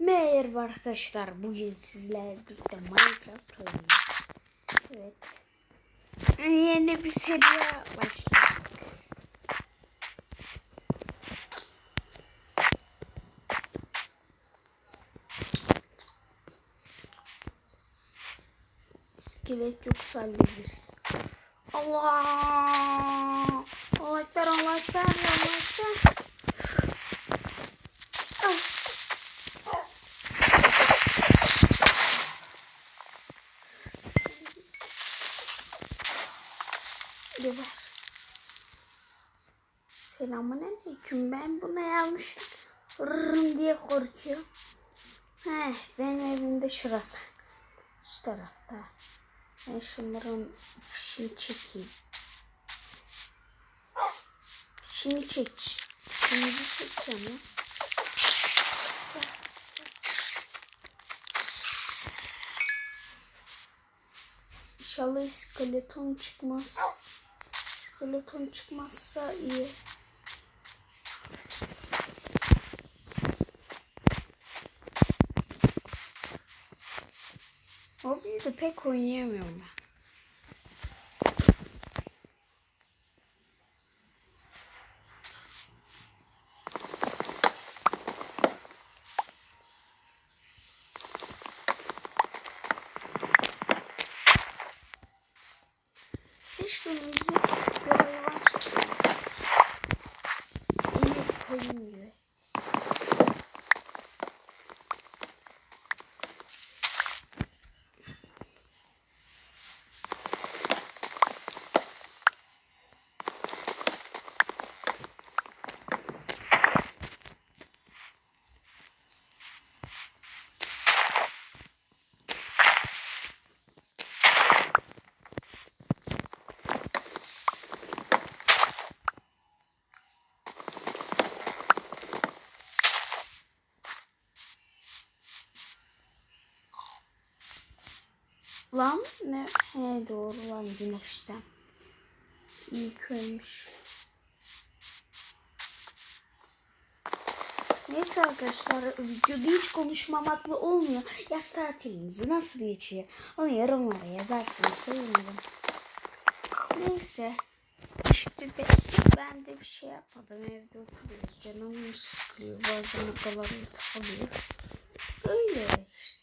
Merhaba arkadaşlar. Bugün sizlerle birlikte Minecraft oynuyoruz. Evet. Yeni bir seriye başladık. İskelet yoksa hallederiz. Allah! Allah ekber, Allah. Selamünaleyküm. Ben buna yanlışlık vururum diye korkuyorum. Heh, benim evim de şurası. Şu tarafta. Ben şunların fişini çekeyim. Fişini çek. Fişini çekeceğim ya. İnşallah iskeleton çıkmaz. İskeleton çıkmazsa iyi. 配口音也没有嘛 Lan ne? He doğru lan güneşten. İyi köymüş. Neyse arkadaşlar videoda hiç konuşmamakla olmuyor. Yaz tatilinizi nasıl geçiyor? Onu yorumlara yazarsınız sevinirim. Neyse. İşte be, ben de bir şey yapmadım. Evde oturuyoruz. Canım sıkılıyor. Bazen odalarım tıkalıyor. Öyle işte.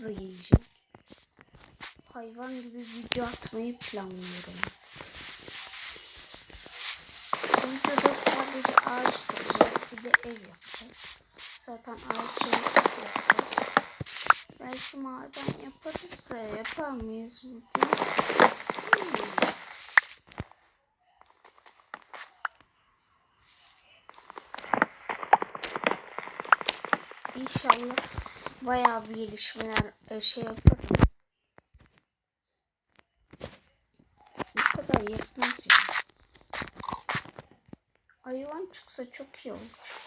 Tam gazla gelecek. Hayvan gibi video atmayı planlıyorum. Videoda sadece ağaç kıracağız. Bir de ev yapacağız. Zaten ağaç yapacağız. Belki maden yaparız da yapar mıyız bugün? Hmm. İnşallah bayağı bir gelişmeler e, şey yaparım. Bu kadar yetmez ya. Hayvan çıksa çok iyi olur.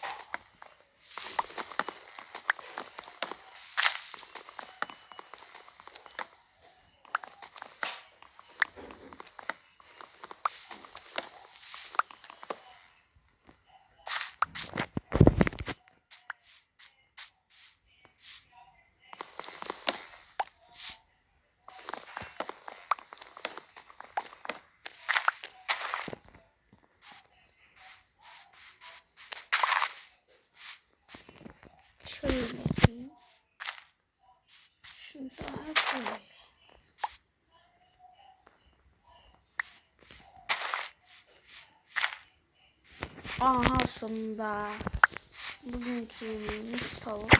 Aha sonunda. Bugünkü yemeğimiz tavuk.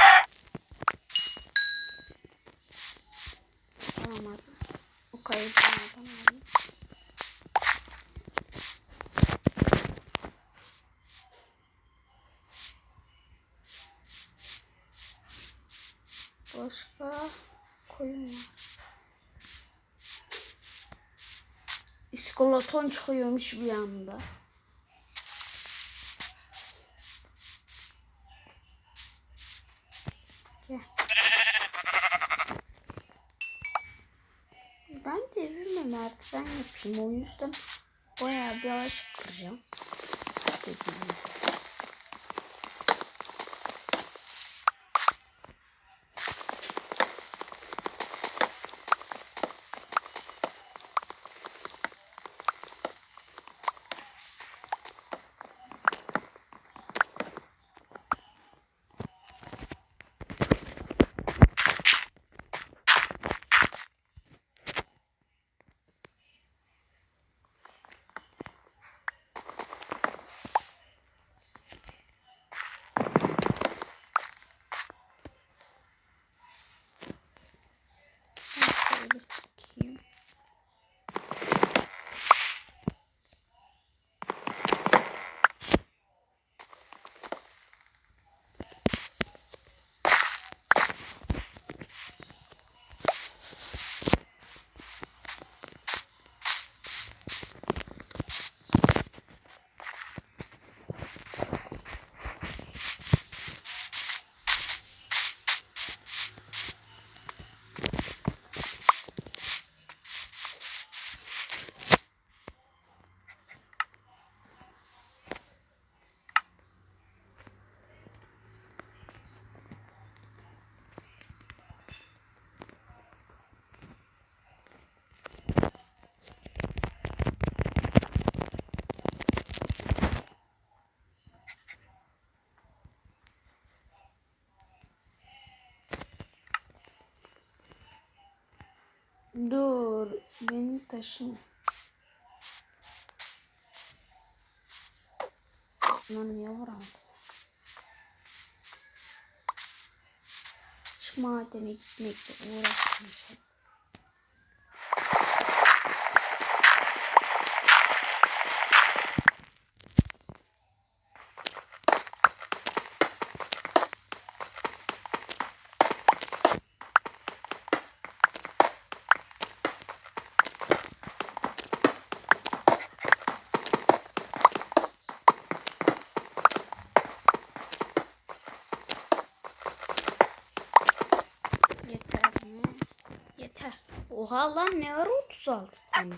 Alamadım. O kayıp almadan alayım. Başka koyun var. İskolaton çıkıyormuş bir anda. Gel. Ben evime merdiven yapayım. O yüzden bayağı bir ağaç kıracağım. Dediğim gibi. Ben şöyle çekeyim. Dur, beni taşın. Lan niye vuramadım? Hiç madene gitmekle uğraşmayacağım. Yeter mi? Yeter. Oha lan ne ara 36 tane.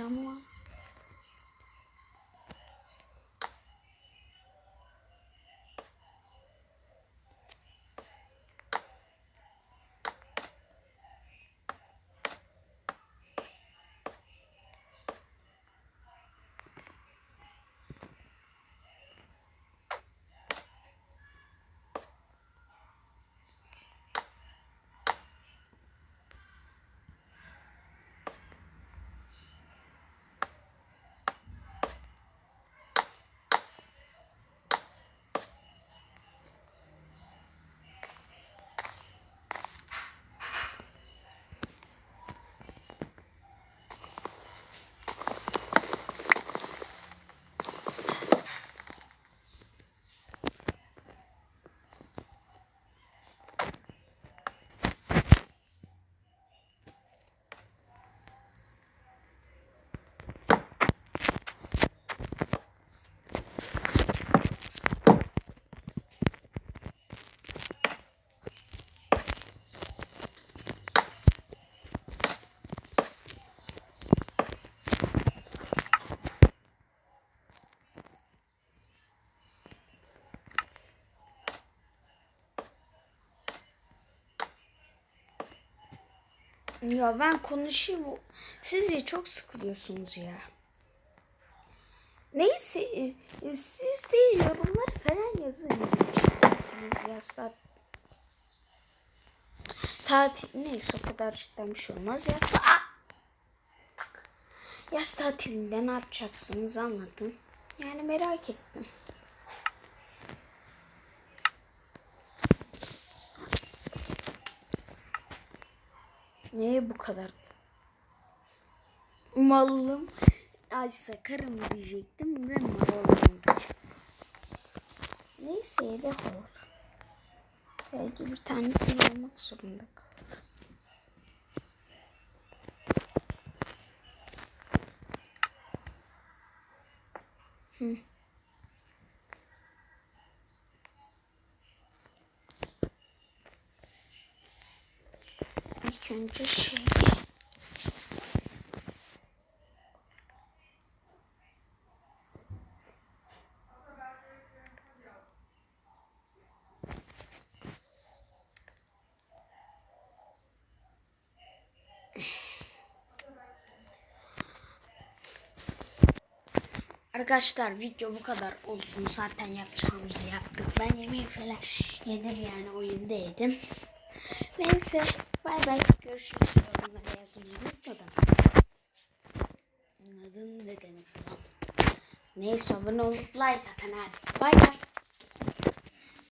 Akşam var. Ya ben konuşayım. Sizce çok sıkılıyorsunuz ya. Neyse e, e, siz de yorumları falan yazın. Misiniz ya saat tatil neyse o kadar cidden bir şey olmaz ya. Aa! Yaz tatilinde ne yapacaksınız anlatın. Yani merak ettim. Niye bu kadar malım? Ay sakarım diyecektim ve mal. Neyse de olur. Belki bir tanesini almak zorunda kalırız. Hı. Önce şey. Arkadaşlar video bu kadar olsun. Zaten yapacağımızı yaptık. Ben yemeği falan yedim yani oyunda. Neyse bay bay. Görüşürüz. Yorumlara yazmayı unutmadan. Anladın ne demek lan? Neyse abone olup like atın hadi. Bay bay.